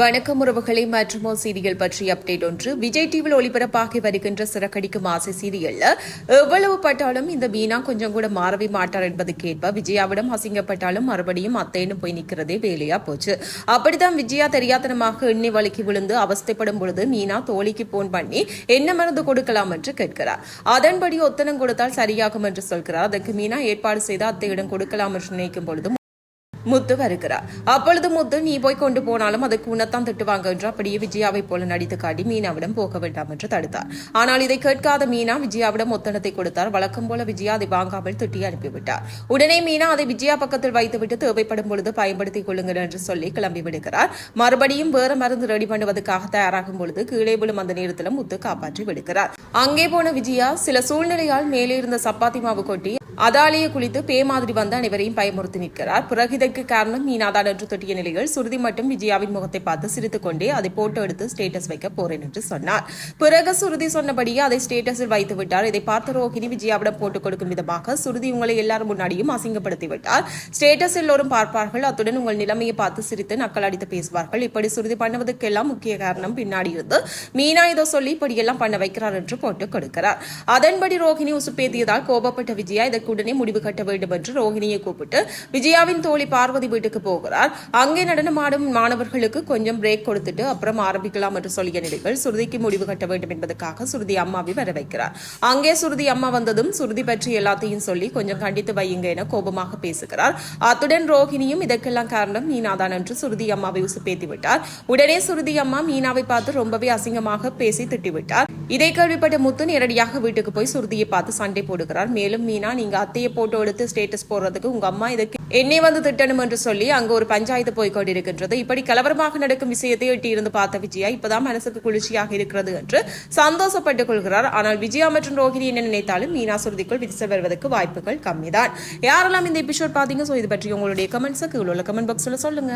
வணக்கம் உறவுகளை மற்றும் சீரியல் பற்றிய அப்டேட் ஒன்று. விஜய் டிவியில் ஒளிபரப்பாகி வருகின்ற சிறக்கடிக்கும் ஆசை சீரியல்ல எவ்வளவு பட்டாலும் இந்த மீனா கொஞ்சம் கூட மாறவே மாட்டார் என்பதுக்கேற்ப விஜயாவிடம் அசிங்கப்பட்டாலும் மறுபடியும் அத்தைன்னு போய் நிக்கிறதே வேலையா போச்சு. அப்படித்தான் விஜயா தெரியாதனமாக எண்ணி வலிக்கு விழுந்து அவஸ்தைப்படும் பொழுது மீனா தோழிக்கு போன் பண்ணி என்ன மருந்து கொடுக்கலாம்? என்று கேட்கிறார். அதன்படி ஒத்தனம் கொடுத்தால் சரியாகும் என்று சொல்கிறார். அதற்கு மீனா ஏற்பாடு செய்து அத்தையிடம் கொடுக்கலாம் என்று நினைக்கும் பொழுது முத்து வருகிறார். அப்பொழுது முத்து நீ போய் கொண்டு போனாலும் அதுக்கு உன்னத்தான் திட்டுவாங்க என்று அப்படியே விஜயாவை போல நடித்து காட்டி மீனாவிடம் போக வேண்டாம் என்று தடுத்தார். ஆனால் இதை கேட்காத மீனா விஜயாவிடம் ஒத்தனத்தை கொடுத்தார். வழக்கம் போல விஜயா அதை வாங்காமல் திட்டி அனுப்பிவிட்டார். உடனே மீனா அதை விஜயா பக்கத்தில் வைத்துவிட்டு தேவைப்படும் பொழுது பயன்படுத்திக் கொள்ளுங்கள் என்று சொல்லி கிளம்பி விடுகிறார். மறுபடியும் வேற மருந்து ரெடி பண்ணுவதற்காக தயாராகும் பொழுது கீழே விழும் அந்த நேரத்தில் முத்து காப்பாற்றி விடுகிறார். அங்கே போன விஜயா சில சூழ்நிலையால் மேலே இருந்த சப்பாத்தி மாவு கொட்டி அதாலேயே குளித்து பே மாதிரி வந்து அனைவரையும் பயமுறுத்தி நிற்கிறார். பிறகு இதற்கு காரணம் மீனாதான் என்று தொட்டிய நிலையில் சுருதி மட்டும் விஜயாவின் முகத்தை பார்த்து சிரித்துக் கொண்டே அதை போட்டோ எடுத்து ஸ்டேட்டஸ் வைக்க போறேன் என்று சொன்னார். பிறகு சுருதி சொன்னபடியே அதை ஸ்டேட்டஸில் வைத்து விட்டார். இதை பார்த்த ரோஹிணி விஜயாவிடம் போட்டுக் கொடுக்கும் விதமாக சுருதி உங்களை எல்லாரும் முன்னாடியும் அசிங்கப்படுத்தி விட்டார். ஸ்டேட்டஸ் எல்லோரும் பார்ப்பார்கள். அத்துடன் உங்கள் நிலைமையை பார்த்து சிரித்து நக்கல் அடித்து பேசுவார்கள். இப்படி சுருதி பண்ணுவதற்கெல்லாம் முக்கிய காரணம் பின்னாடி இருந்து மீனா இதோ சொல்லி இப்படியெல்லாம் பண்ண வைக்கிறார் என்று போட்டுக் கொடுக்கிறார். அதன்படி ரோஹிணி உசுப்பேத்தியதால் கோபப்பட்ட விஜயா இதற்கு உடனே முடிவு கட்ட வேண்டும் என்று ரோஹிணியை கூப்பிட்டு விஜயாவின் தோழி பார்வதி வீட்டுக்கு போகிறார். அங்கே நடனமாடும் மாணவர்களுக்கு கொஞ்சம் பிரேக் கொடுத்துட்டு அப்புறம் ஆரம்பிக்கலாம் என்று சொல்லிய நிலைகள் சுருதிக்கு முடிவு கட்ட வேண்டும் என்பதற்காக சுருதி அம்மாவை வர வைக்கிறார். அங்கே சுருதி அம்மா வந்ததும் சுருதி பற்றி எல்லாத்தையும் சொல்லி கொஞ்சம் கண்டித்து வையுங்க என கோபமாக பேசுகிறார். அத்துடன் ரோஹிணியும் இதற்கெல்லாம் காரணம் மீனாதான் என்று சுருதி அம்மாவை உசுப்பேத்தி விட்டார். உடனே சுருதி அம்மா மீனாவை பார்த்து ரொம்பவே அசிங்கமாக பேசி திட்டிவிட்டார். இதை கேள்விப்பட்ட முத்து நேரடியாக வீட்டுக்கு போய் சுருதியை பார்த்து சண்டை போடுகிறார். மேலும் மீனா நீங்க அத்தையை போட்டோ எடுத்து ஸ்டேட்டஸ் போடுறதுக்கு உங்க அம்மா இதுக்கு என்னை வந்து திட்டணும் என்று சொல்லி அங்க ஒரு பஞ்சாயத்து போய் கொண்டிருக்கின்றது. இப்படி கலவரமாக நடக்கும் விஷயத்தை எட்டி இருந்து பார்த்த விஜயா இப்பதான் மனசுக்கு குளிர்ச்சியாக இருக்கிறது என்று சந்தோஷப்பட்டுக் கொள்கிறார். ஆனால் விஜயா மற்றும் ரோஹிணி என்ன நினைத்தாலும் மீனா சுருதிக்குள் விரிசல் வருவதற்கு வாய்ப்புகள் கம்மிதான். யாரெல்லாம் இந்த எபிசோட் பாத்தீங்க சோ இது பற்றி உங்களுடைய கமெண்ட்ஸுக்கு கீழே உள்ள கமெண்ட் பாக்ஸ்ல சொல்லுங்க.